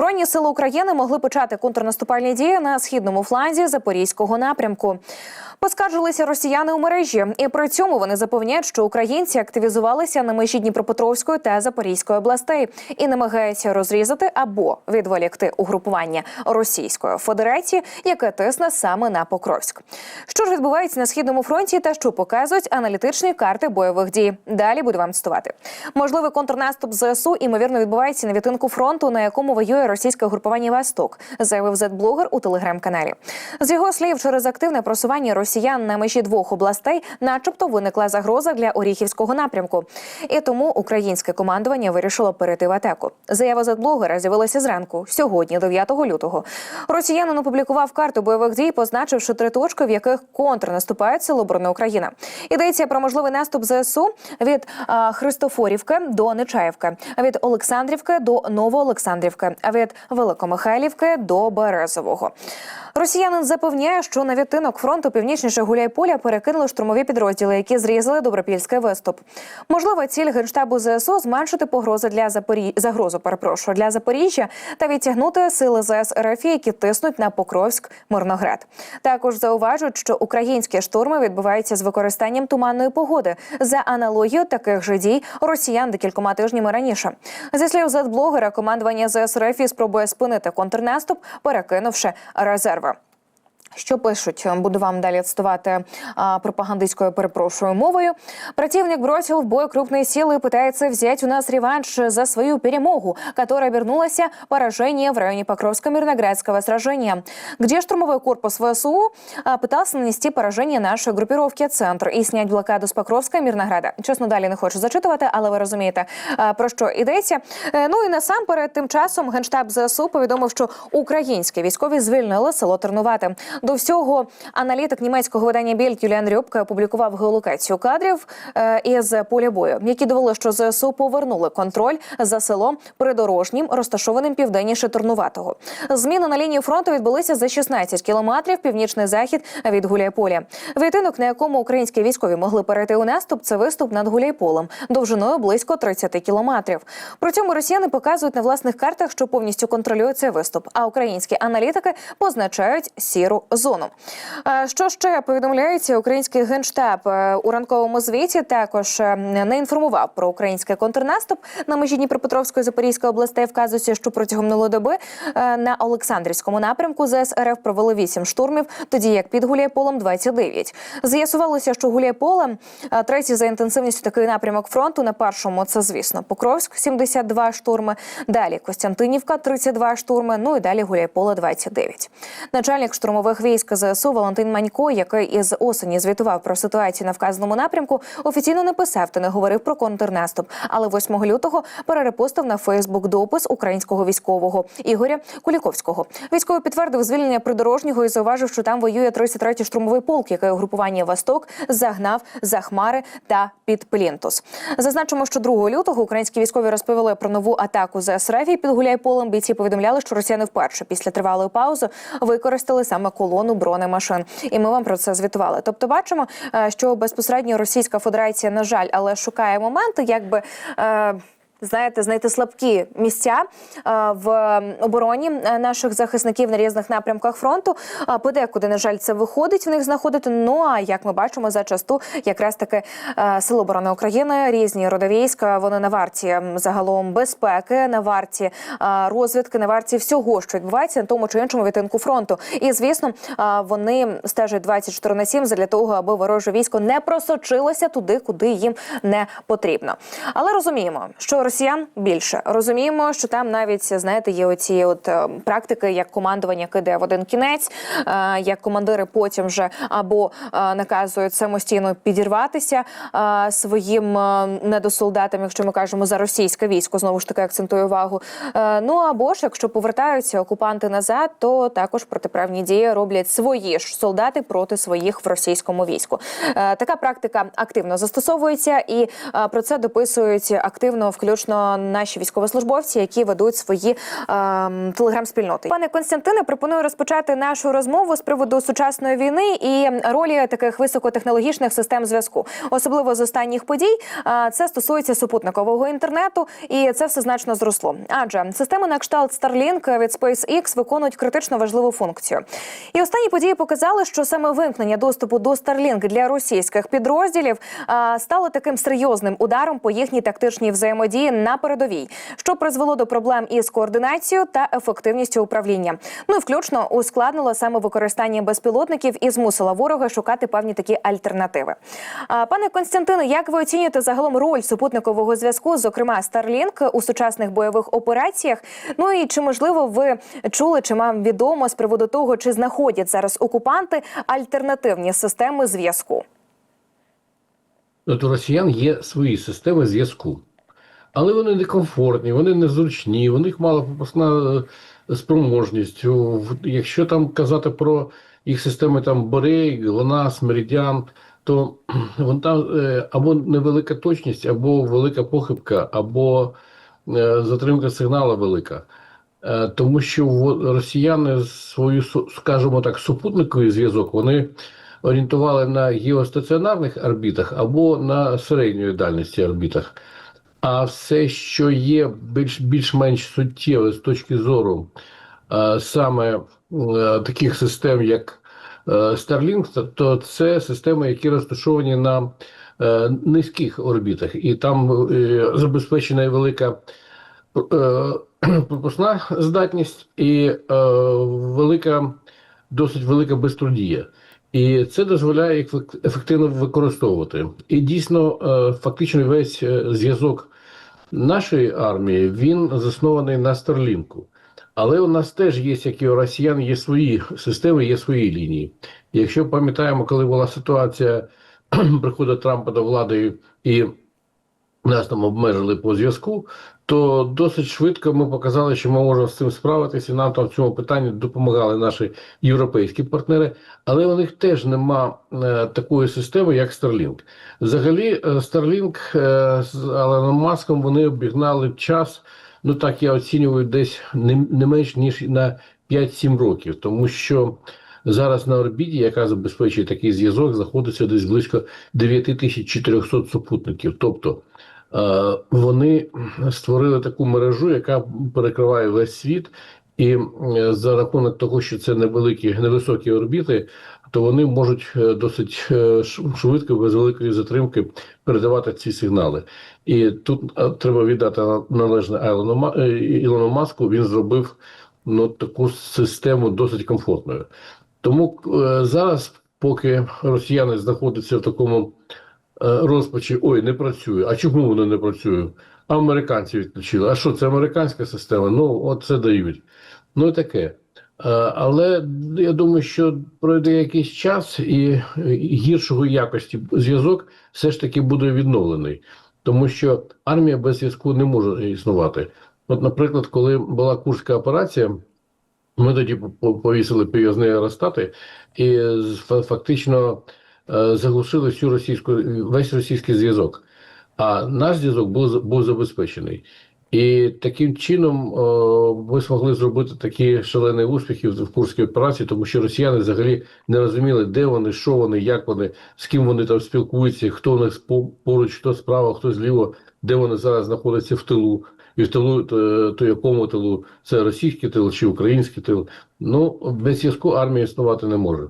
Збройні сили України могли почати контрнаступальні дії на східному фланзі запорізького напрямку. Поскаржилися росіяни у мережі, і при цьому вони запевняють, що українці активізувалися на межі Дніпропетровської та Запорізької областей і намагаються розрізати або відволікти угрупування Російської Федерації, яке тисне саме на Покровськ. Що ж відбувається на східному фронті, та що показують аналітичні карти бойових дій? Далі буду вам цитувати. Можливий контрнаступ ЗСУ імовірно відбувається на відтинку фронту, на якому воює російське угрупування Восток, заявив зет-блогер у телеграм-каналі. З його слів, через активне просування росіян на межі двох областей, начебто, виникла загроза для Оріхівського напрямку, і тому українське командування вирішило перейти в атаку. Заява зет-блогера з'явилася зранку, сьогодні, 9 лютого. Росіянин опублікував карту бойових дій, позначивши три точки, в яких контрнаступають оборони Україна. Йдеться про можливий наступ ЗСУ від а, Христофорівки до Нечаївки, від Олександрівки до Новоолександрівки, а від Великомихайлівки до Березового. Росіянин запевняє, що на відтинок фронту північніше Гуляйполя перекинули штурмові підрозділи, які зрізали добропільський виступ. Можлива ціль генштабу ЗСУ зменшити погрози для Запорі... загрозу, перепрошую, для Запоріжжя та відтягнути сили ЗС РФ, які тиснуть на Покровськ Мирноград. Також зауважують, що українські штурми відбуваються з використанням туманної погоди за аналогією таких же дій росіян декількома тижнями раніше. Зі слів зет-блогера, командування ЗС спробує спинити контрнаступ, перекинувши резерви. Що пишуть, буду вам далі цитувати а, пропагандистською перепрошую мовою. Противник бросил в бой крупные силы и пытается взять у нас реванш за свою перемогу, которая обернулась поражение в районе Покровско-Мирноградского сражения, где штурмовой корпус ВСУ а, пытался нанести поражение нашей группировке «Центр» і снять блокаду з Покровська і Мирнограда. Чесно, далі не хочу зачитувати, але ви розумієте, а, про що йдеться. Е, Ну і насамперед, тим часом генштаб ЗСУ повідомив, що українські військові звільнили село Тернувати. До всього аналітик німецького видання Більд Юліан Рюбка опублікував геолокацію кадрів е, із поля бою, які довели, що ЗСУ повернули контроль за селом придорожнім, розташованим південніше Тернуватого. Зміни на лінії фронту відбулися за 16 кілометрів північний захід від Гуляйполя. Відтинок, на якому українські військові могли перейти у наступ, це виступ над Гуляйполем довжиною близько 30 кілометрів. При цьому росіяни показують на власних картах, що повністю контролюють цей виступ. А українські аналітики позначають сіру зону. Е, Що ще повідомляється, український генштаб е, у ранковому звіті також е, не інформував про український контрнаступ на межі Дніпропетровської Запорізької областей. Вказується, що протягом минулої доби е, на Олександрівському напрямку ЗС РФ провели 8 штурмів, тоді як під Гуляйполем 29. З'ясувалося, що Гуляйполе третій за інтенсивністю такий напрямок фронту. На першому це звісно Покровськ 72 штурми. Далі Костянтинівка 32 штурми. Ну і далі Гуляйполе 29. Начальник штурмових військ ЗСУ Валентин Манько, який із осені звітував про ситуацію на вказаному напрямку, офіційно не писав та не говорив про контрнаступ. Але 8 лютого перерепостив на Фейсбук допис українського військового Ігоря Куліковського. Військовий підтвердив звільнення придорожнього і зауважив, що там воює 33-й штурмовий полк, який угрупування Восток загнав за хмари та під Плінтус. Зазначимо, що 2 лютого українські військові розповіли про нову атаку з СРФ під Гуляйполем. Бійці повідомляли, що росіяни вперше після тривалої паузи використали саме колону бронемашин. І ми вам про це звітували. Тобто, бачимо, е, що безпосередньо Російська Федерація, на жаль, але шукає моменти, якби. Знаєте, знайти слабкі місця е, в обороні е, наших захисників на різних напрямках фронту. А подекуди, на жаль, це виходить в них знаходити. Ну а як ми бачимо, зачасту якраз таки е, Сили оборони України, різні родовійська, вони на варті загалом безпеки, на варті розвідки, на варті всього, що відбувається на тому чи іншому відтинку фронту. І звісно, вони стежать 24 на 7 для того, аби вороже військо не просочилося туди, куди їм не потрібно. Але розуміємо, що росіян більше розуміємо, що там навіть знаєте, є оці от е, практики, як командування кидає в один кінець, е, як командири потім вже або е, наказують самостійно підірватися своїм недосолдатам, якщо ми кажемо за російське військо, знову ж таки акцентую увагу. Ну або ж якщо повертаються окупанти назад, то також протиправні дії роблять свої ж солдати проти своїх в російському війську. Така практика активно застосовується, і про це дописують активно включно точно наші військовослужбовці, які ведуть свої е, телеграм-спільноти. Пане Константине, пропоную розпочати нашу розмову з приводу сучасної війни і ролі таких високотехнологічних систем зв'язку, особливо з останніх подій. Е, Це стосується супутникового інтернету, і це все значно зросло. Адже системи на кшталт Starlink від SpaceX виконують критично важливу функцію. І останні події показали, що саме вимкнення доступу до Starlink для російських підрозділів е, стало таким серйозним ударом по їхній тактичній взаємодії на передовій, що призвело до проблем із координацією та ефективністю управління. Ну і включно ускладнило саме використання безпілотників і змусило ворога шукати певні такі альтернативи. Пане Константине, як ви оцінюєте загалом роль супутникового зв'язку, зокрема Starlink, у сучасних бойових операціях? Ну і чи можливо ви чули, чи вам відомо з приводу того, чи знаходять зараз окупанти альтернативні системи зв'язку? От у росіян є свої системи зв'язку, але вони некомфортні, вони незручні, у них мала пропускна е, спроможність. Якщо там казати про їх системи там Борей, ГЛОНАСС, Меридіан, то вон там е, або невелика точність, або велика похибка, або е, затримка сигналу велика. Тому що росіяни свою, скажімо так, супутниковий зв'язок вони орієнтували на геостаціонарних орбітах або на середньої дальності орбітах. А все, що є більш, більш-менш суттєве з точки зору е, саме е, таких систем, як е, Starlink, то- це системи, які розташовані на е, низьких орбітах, і там е, забезпечена велика е, пропускна здатність і е, велика, досить велика безтрудія. І це дозволяє їх ефективно використовувати. І дійсно, е, фактично, весь е, зв'язок нашої армії він заснований на Старлінку. Але у нас теж є, як і у росіян, є свої системи, є свої лінії. Якщо пам'ятаємо, коли була ситуація приходу Трампа до влади і нас там обмежили по зв'язку, то досить швидко ми показали, що ми можемо з цим справитися. Нам там в цьому питанні допомагали наші європейські партнери, але у них теж нема е, такої системи, як Starlink. Взагалі, е, Starlink е, з Аланом Маском вони обігнали час. Ну так я оцінюю десь не, не менш ніж на 5-7 років, тому що зараз на орбіті, яка забезпечує такий зв'язок, знаходиться десь близько 9400 супутників. Тобто вони створили таку мережу, яка перекриває весь світ, і е, за рахунок того, що це невеликі, невисокі орбіти, то вони можуть е, досить е, швидко, без великої затримки передавати ці сигнали. І тут е, треба віддати належне е, Ілону Маску. Він зробив ну, таку систему досить комфортною. Тому е, зараз, поки росіяни знаходяться в такому е, розпачі, ой, не працює. А чому воно не працює? А американці відключили. А що, це американська система? Ну, от це дають. Ну і таке. Е, Але я думаю, що пройде якийсь час і е, гіршого якості зв'язок все ж таки буде відновлений, тому що армія без зв'язку не може існувати. От, наприклад, коли була Курська операція, ми тоді повісили прив'язні аеростати і фактично е, заглушили всю російську весь російський зв'язок. А наш зв'язок був був забезпечений. І таким чином о, ми змогли зробити такі шалені успіхи в в Курській операції, тому що росіяни взагалі не розуміли, де вони, що вони, як вони, з ким вони там спілкуються, хто у них поруч, хто справа, хто зліва, де вони зараз знаходяться в тилу. І в тилу, то, то якому тилу це російський тил чи український тил. Ну без зв'язку армія існувати не може.